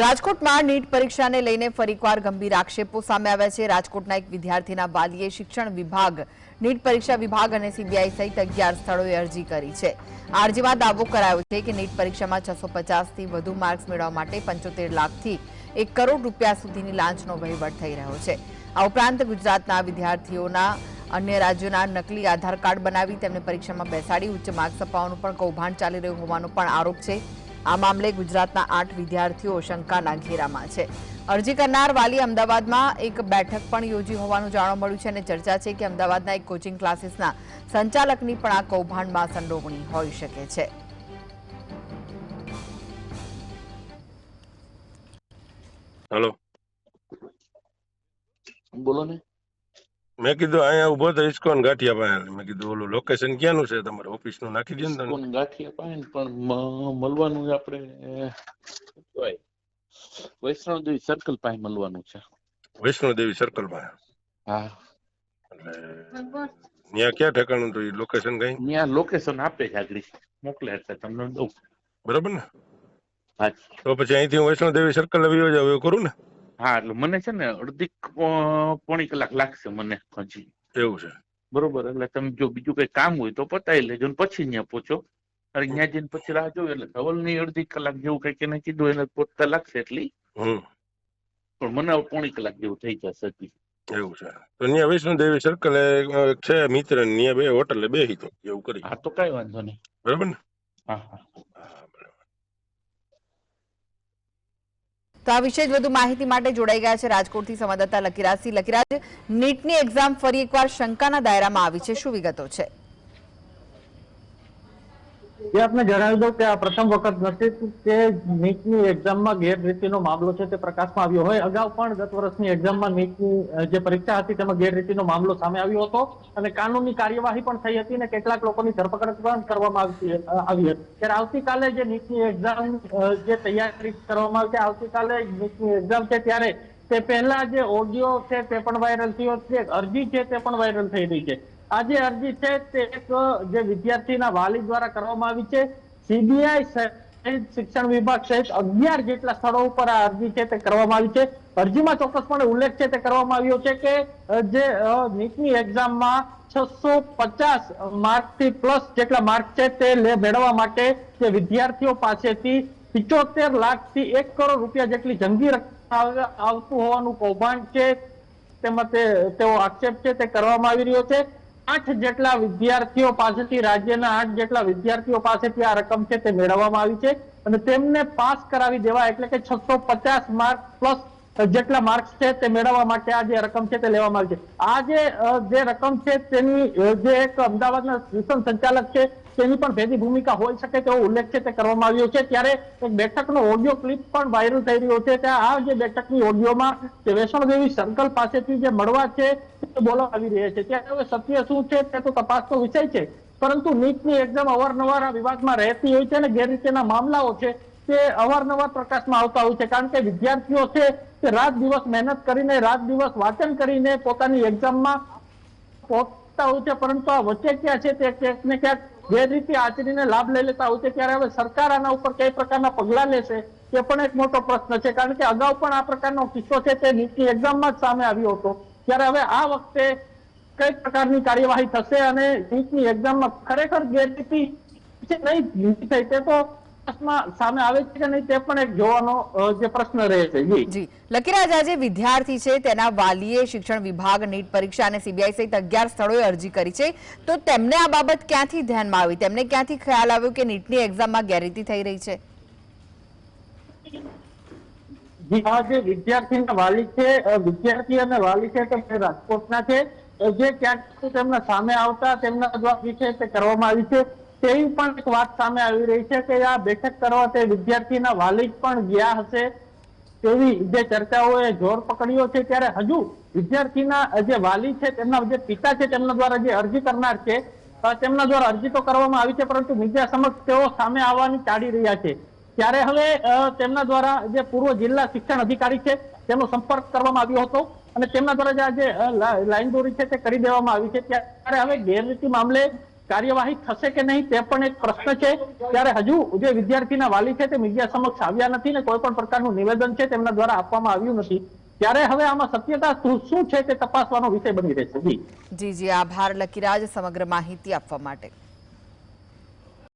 રાજકોટમાં નીટ પરીક્ષાને લઈને ફરીકવાર ગંભીર આક્ષેપો સામે આવ્યા છે. રાજકોટના એક વિદ્યાર્થીના વાલીએ શિક્ષણ વિભાગ, નીટ પરીક્ષા વિભાગ અને સીબીઆઈ સહિત અગિયાર સ્થળોએ અરજી કરી છે. અરજીમાં દાવો કરાયો છે કે નીટ પરીક્ષામાં છસો પચાસથી વધુ માર્ક્સ મેળવવા માટે પંચોતેર લાખથી એક કરોડ રૂપિયા સુધીની લાંચનો વહીવટ થઈ રહ્યો છે. આ ઉપરાંત ગુજરાતના વિદ્યાર્થીઓના અન્ય રાજ્યોના નકલી આધાર કાર્ડ બનાવી તેમને પરીક્ષામાં બેસાડી ઉચ્ચ માર્ક્સ અપાવવાનું પણ કૌભાંડ ચાલી રહ્યું હોવાનો પણ આરોપ છે. આ મામલે ગુજરાતના આઠ વિદ્યાર્થીઓ શંકાના ઘેરામાં છે. અરજી કરનાર વાલી અમદાવાદમાં એક બેઠક પણ યોજી હોવાનું જાણવા મળ્યું છે અને ચર્ચા છે કે અમદાવાદના એક કોચિંગ ક્લાસીસના સંચાલકની પણ આ કૌભાંડમાં સંડોવણી હોઈ શકે છે. હેલો બોલો ને. મેં કીધું અહીંયા ઊભો તો ઇસ્કોન ગાંઠિયા પાસે મેં કીધું ઓલું લોકેશન ક્યાંનું છે? તમારે ઓફિસનું નાખી દે ને તમે. ગાંઠિયા પાય પણ મળવાનું આપણે વૈષ્ણવદેવી સર્કલ પાસે મળવાનું છે. વૈષ્ણોદેવી સર્કલ પાસે? હા. ત્યાં ક્યાં ઠેકાણું તો લોકેશન કઈ? ત્યાં લોકેશન આપે છે આગળ. મોકલે એટલે તમને દઉં. બરાબર ને? તો પછી અહીંથી હું વૈષ્ણોદેવી સર્કલ આવી જાવ એવું કરું ને? હા એટલે મને છે ને અડધી પોણી કલાક લાગશે મને હજી. એવું છે. બરોબર એટલે તમે જો બીજું કઈ કામ હોય તો પતાવી લેજો ને પછી ત્યાં પહોંચો અને ત્યાં જઈને પછી રાહ જોયો એટલે ધવલની અડધી કલાક જેવું કંઈક એને કીધું એને પહોંચતા લાગશે એટલી. હમ. પણ મને પોણી કલાક જેવું થઈ જશે હજી. એવું છે. તો ત્યાં વૈષ્ણોદેવી સર્કલ છે મિત્ર ત્યાં બે હોટલે બે તો એવું કરી. હા તો કઈ વાંધો નહીં. બરાબર ને? હા હા હા બરાબર તો આ વિશે જ વધુ માહિતી માટે જોડાઈ ગયા છે રાજકોટથી સંવાદદાતા લકીરાજસિંહ. લકીરાજ, નીટની એક્ઝામ ફરી એકવાર શંકાના દાયરામાં આવી છે. શું વિગતો છે? એ આપને જણાવી દઉં કે આ પ્રથમ વખત નથી કે નીટની એક્ઝામમાં ગેરરીતિનો મામલો છે તે પ્રકાશમાં આવ્યો હોય. અગાઉ પણ ગત વર્ષની એક્ઝામમાં નીટની જે પરીક્ષા હતી તેમાં ગેરરીતિનો મામલો સામે આવ્યો હતો અને કાનૂની કાર્યવાહી પણ થઈ હતી અને કેટલાક લોકોની ધરપકડ પણ કરવામાં આવતી આવી હતી. ત્યારે આવતીકાલે જે નીટની એક્ઝામ જે તૈયારી કરવામાં આવી છે આવતીકાલે નીટની એક્ઝામ છે ત્યારે તે પહેલા જે ઓડિયો છે તે પણ વાયરલ થયો છે, અરજી છે તે પણ વાયરલ થઈ રહી છે. આ જે અરજી છે તે એક જે વિદ્યાર્થીના વાલી દ્વારા કરવામાં આવી છે. સીબીઆઈ શિક્ષણ વિભાગ સહિત અગિયાર જેટલા સ્થળો ઉપર આ અરજી છે તે કરવામાં આવી છે. અરજીમાં ચોક્કસપણે ઉલ્લેખ છે તે કરવામાં આવ્યો છે કે જે નીટની એક્ઝામમાં છસો પચાસ માર્કથી પ્લસ જેટલા માર્ક છે તે મેળવવા માટે જે વિદ્યાર્થીઓ પાસેથી પિચોતેર લાખથી એક કરોડ રૂપિયા જેટલી જંગી રકમ આવતું હોવાનું કૌભાંડ છે. તેમાં તેઓ આક્ષેપ છે તે કરવામાં આવી રહ્યો છે. આઠ જેટલા વિદ્યાર્થીઓ પાસેથી રાજ્યના આઠ જેટલા વિદ્યાર્થીઓ પાસેથી આ રકમ છે તે મેળવવામાં આવી છે અને તેમને પાસ કરાવી દેવા એટલે કે છસો પચાસ માર્ક પ્લસ જેટલા માર્ક્સ છે તે મેળવવા માટે આ જે રકમ છે તે લેવામાં આવી છે. આ જે જે રકમ છે તેની જે એક અમદાવાદના ટ્યુશન સંચાલક છે તેની પણ ભેદી ભૂમિકા હોઈ શકે તેવો ઉલ્લેખ છે તે કરવામાં આવ્યો છે. ત્યારે એક બેઠકનો ઓડિયો ક્લિપ પણ વાયરલ થઈ રહ્યો છે. ત્યાં આ જે બેઠકની ઓડિયોમાં તે વૈષ્ણોદેવી સર્કલ પાસેથી જે મળવા છે તે બોલવા આવી રહ્યા છે. ત્યારે હવે સત્ય શું છે તે તો તપાસનો વિષય છે. પરંતુ નીટની એક્ઝામ અવારનવાર વિવાદમાં રહેતી હોય છે અને ગેરરીતિના મામલાઓ છે તે અવારનવાર પ્રકાશમાં આવતા હોય છે. કારણ કે વિદ્યાર્થીઓ છે તે રાત દિવસ મહેનત કરીને, રાત દિવસ વાંચન કરીને પોતાની એક્ઝામમાં પહોંચતા હોય છે. પરંતુ આ વચ્ચે ક્યાં છે તે ક્યાંક ને ક્યાંક ગેરરીતિ આચરીને લાભ લઈ લેતા હોય છે, ત્યારે હવે સરકાર આના ઉપર કઈ પ્રકારના પગલા લેશે તે પણ એક મોટો પ્રશ્ન છે. કારણ કે અગાઉ પણ આ પ્રકારનો કિસ્સો છે તે નીટની એક્ઝામમાં જ સામે આવ્યો હતો. ત્યારે હવે આ વખતે કઈ પ્રકારની કાર્યવાહી થશે અને નીટની એક્ઝામમાં ખરેખર ગેરરીતિ નહીં? થઈ. તે તો પ્રશ્નમાં સામે આવે છે કે નહીં તે પણ એક જોવાનો જે પ્રશ્ન રહે છે જી. જી. લકીરાજ આજે વિદ્યાર્થી છે તેના વાલીએ શિક્ષણ વિભાગ નીટ પરીક્ષા અને સીબીઆઈ સહિત અગિયાર સ્થળોએ અરજી કરી છે. તો તેમને આ બાબત ક્યાંથી ધ્યાનમાં આવી? તેમને ક્યાંથી ખ્યાલ આવ્યો કે નીટની એક્ઝામમાં ગેરરીતિ થઈ રહી છે? જી આ જે વિદ્યાર્થીના વાલી છે વિદ્યાર્થી અને વાલી છે તે રાજકોટના છે. જે ક્યાંક તેમના સામે આવતા તેમના દ્વારા વિશે કરવામાં આવી છે. તેવી પણ એક વાત સામે આવી રહી છે કે આ બેઠક કરવા તે વિદ્યાર્થીના વાલી પણ ગયા હશે તેવી જે ચર્ચાઓએ જોર પકડ્યો છે ત્યારે હજુ વિદ્યાર્થીના જે વાલી છે તેમના જે પિતા છે તેમના દ્વારા જે અરજી કરનાર છે તેમના દ્વારા અરજી તો કરવામાં આવી છે પરંતુ મીડિયા સમક્ષ તેઓ સામે આવવાની ટાળી રહ્યા છે. ત્યારે હવે તેમના દ્વારા જે પૂર્વ જિલ્લા શિક્ષણ અધિકારી છે તેમનો સંપર્ક કરવામાં આવ્યો હતો અને તેમના દ્વારા જે આ જે અ, લાઈન દોરી છે તે કરી દેવામાં આવી છે. ત્યારે હવે ગેરરીતિ મામલે કાર્યવાહી થશે કે નહીં તે પણ એક પ્રશ્ન છે. ત્યારે હજુ જે વિદ્યાર્થીના વાલી છે તે મીડિયા સમક્ષ આવ્યા નથી ને કોઈ પણ પ્રકારનું નિવેદન છે તેમના દ્વારા આપવામાં આવ્યું નથી. ત્યારે હવે આમાં સત્યતા શું- છે તે તપાસવાનો વિષય બની રહેશે. જી જી. આભાર, લકીરાજ. સમગ્ર માહિતી આપવા માટે.